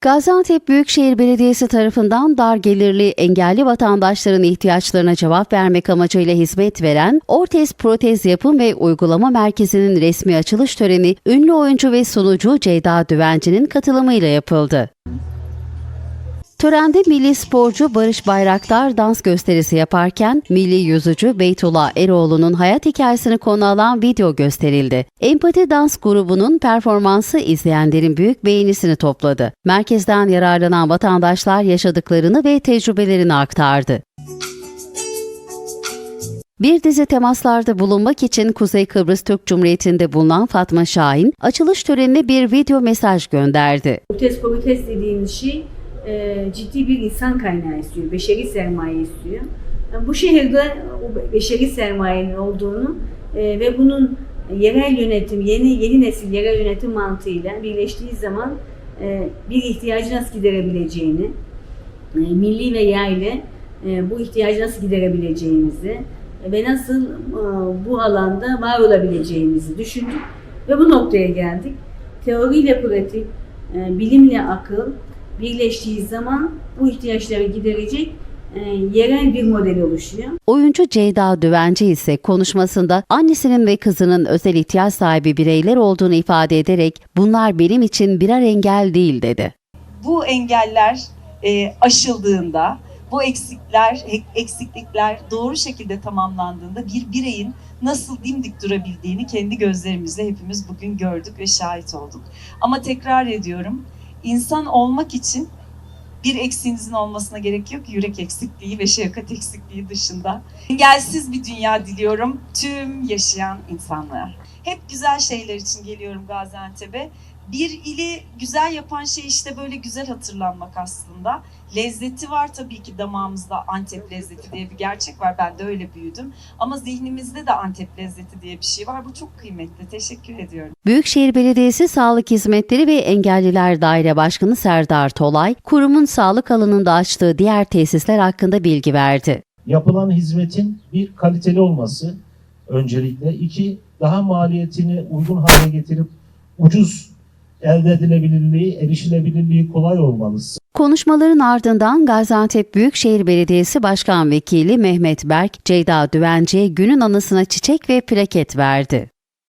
Gaziantep Büyükşehir Belediyesi tarafından dar gelirli engelli vatandaşların ihtiyaçlarına cevap vermek amacıyla hizmet veren Ortez Protez Yapım ve Uygulama Merkezi'nin resmi açılış töreni ünlü oyuncu ve sunucu Ceyda Düvenci'nin katılımıyla yapıldı. Törende milli sporcu Barış Bayraktar dans gösterisi yaparken milli yüzücü Beytullah Eroğlu'nun hayat hikayesini konu alan video gösterildi. Empati Dans grubunun performansı izleyenlerin büyük beğenisini topladı. Merkezden yararlanan vatandaşlar yaşadıklarını ve tecrübelerini aktardı. Bir dizi temaslarda bulunmak için Kuzey Kıbrıs Türk Cumhuriyeti'nde bulunan Fatma Şahin, açılış törenine bir video mesaj gönderdi. Protest protest dediğimiz şey e, ciddi bir insan kaynağı istiyor, beşeri sermaye istiyor. Yani bu şehirde o beşeri sermayenin olduğunu e, ve bunun yerel yönetim, yeni yeni nesil yerel yönetim mantığıyla birleştiği zaman e, bir ihtiyacı nasıl giderebileceğini, e, milli ve yerli e, bu ihtiyacı nasıl giderebileceğimizi ve nasıl e, bu alanda var olabileceğimizi düşündük ve bu noktaya geldik. Teoriyle pratik, e, bilimle akıl birleştiği zaman bu ihtiyaçları giderecek e, yerel bir model oluşuyor. Oyuncu Ceyda Düvenci ise konuşmasında annesinin ve kızının özel ihtiyaç sahibi bireyler olduğunu ifade ederek bunlar benim için birer engel değil dedi. bu engeller e, aşıldığında, bu eksikler, eksiklikler doğru şekilde tamamlandığında bir bireyin nasıl dimdik durabildiğini kendi gözlerimizle hepimiz bugün gördük ve şahit olduk. Ama tekrar ediyorum, insan olmak için bir eksiğinizin olmasına gerek yok. Yürek eksikliği ve şefkat eksikliği dışında. Engelsiz bir dünya diliyorum tüm yaşayan insanlara. Hep güzel şeyler için geliyorum Gaziantep'e. Bir ili güzel yapan şey işte böyle güzel hatırlanmak aslında. Lezzeti var tabii ki damağımızda Antep lezzeti diye bir gerçek var. Ben de öyle büyüdüm. Ama zihnimizde de Antep lezzeti diye bir şey var. Bu çok kıymetli. Teşekkür ediyorum. Büyükşehir Belediyesi Sağlık Hizmetleri ve Engelliler Daire Başkanı Serdar Tolay, kurumun sağlık alanında açtığı diğer tesisler hakkında bilgi verdi. yapılan hizmetin bir kaliteli olması öncelikle. iki daha maliyetini uygun hale getirip ucuz elde edilebilirliği, erişilebilirliği kolay olmalısı. Konuşmaların ardından Gaziantep Büyükşehir Belediyesi Başkan Vekili Mehmet Berk, Ceyda Düvenci'ye günün anısına çiçek ve plaket verdi.